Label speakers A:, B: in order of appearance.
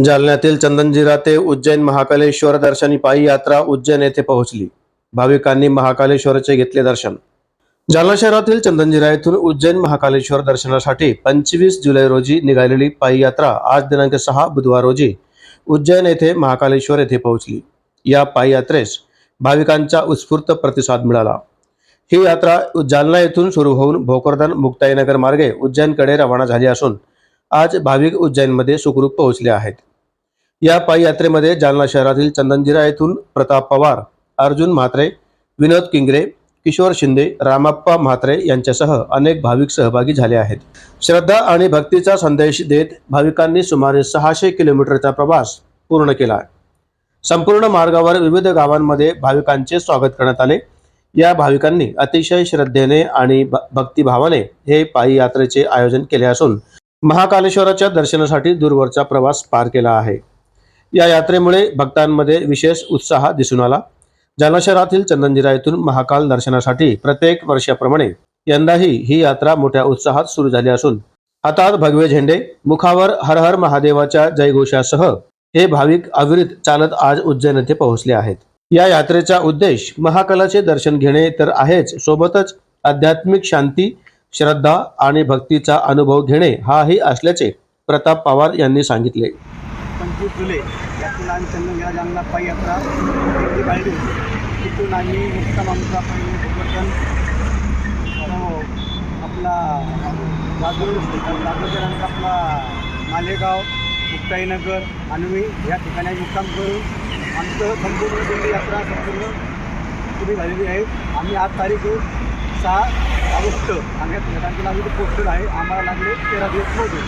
A: जालन्यातील चंदनजिरा ते उज्जैन महाकालेश्वर दर्शनी पायी यात्रा उज्जैन येथे पोहोचली. भाविकांनी महाकालेश्वरचे घेतले दर्शन. जालना शहरातील चंदनजिरा येथून उज्जैन महाकालेश्वर दर्शनासाठी पंचवीस जुलै रोजी निघालेली पायी यात्रा आज दिनांक सहा बुधवार रोजी उज्जैन येथे महाकालेश्वर येथे पोहोचली. या पायी यात्रेस भाविकांचा उत्स्फूर्त प्रतिसाद मिळाला. ही यात्रा जालना येथून सुरू होऊन भोकरदन मुक्ताईनगर मार्गे उज्जैनकडे रवाना झाली असून आज भाविक उज्जैनमध्ये सुखरूप पोहोचले आहेत. या पायी यात्रेमध्ये जालना शहरातील चंदनजिरा येथून प्रताप पवार अर्जुन म्हात्रे विनोद किंगरे किशोर शिंदे रामाप्पा म्हात्रे यांच्यासह अनेक भाविक सहभागी झाले आहेत. श्रद्धा आणि भक्तीचा संदेश देत भाविकांनी सुमारे सहाशे किलोमीटरचा प्रवास पूर्ण केला. संपूर्ण मार्गावर विविध गावांमध्ये भाविकांचे स्वागत करण्यात आले. या भाविकांनी अतिशय श्रद्धेने आणि भ- भक्तिभावाने हे पायी यात्रेचे आयोजन केले असून महाकालेश्वराच्या दर्शनासाठी दूरवरचा प्रवास पार केला आहे. या यात्रेमुळे भक्तांमध्ये विशेष उत्साह दिसून आला. जालना शहरातील चंदनजिरा येथून महाकाल दर्शनासाठी प्रत्येक वर्षाप्रमाणे यंदाही ही यात्रा मोठ्या उत्साहात सुरू झाली असून हातात भगवे झेंडे मुखावर हर हर महादेवाच्या जयघोषासह हे भाविक अविरत चालत आज उज्जैन येथे पोहोचले आहेत. या यात्रेचा उद्देश महाकालाचे दर्शन घेणे तर आहेच सोबतच आध्यात्मिक शांती श्रद्धा आणि भक्तीचा अनुभव घेणे हाही असल्याचे प्रताप पवार यांनी सांगितले.
B: पंचवीस जुलै यातून आम्ही चंदनगिरा जालना पायी यात्रा दिंडी काढली तिथून आम्ही मुक्काम आमचा पहिले भोकरदन हो, आपला लातूर लातूरपर्यंत आपला मालेगाव मुक्ताईनगर आणवी या ठिकाणी मुक्काम करून आमचं संपूर्ण दिंडी यात्रा संपूर्ण पुढे झालेली आहे. आम्ही आज तारीख सहा ऑगस्ट आम्ही या तारखेला आम्ही पोस्टर आहे आम्हाला लागले तेरा दिवस मोजून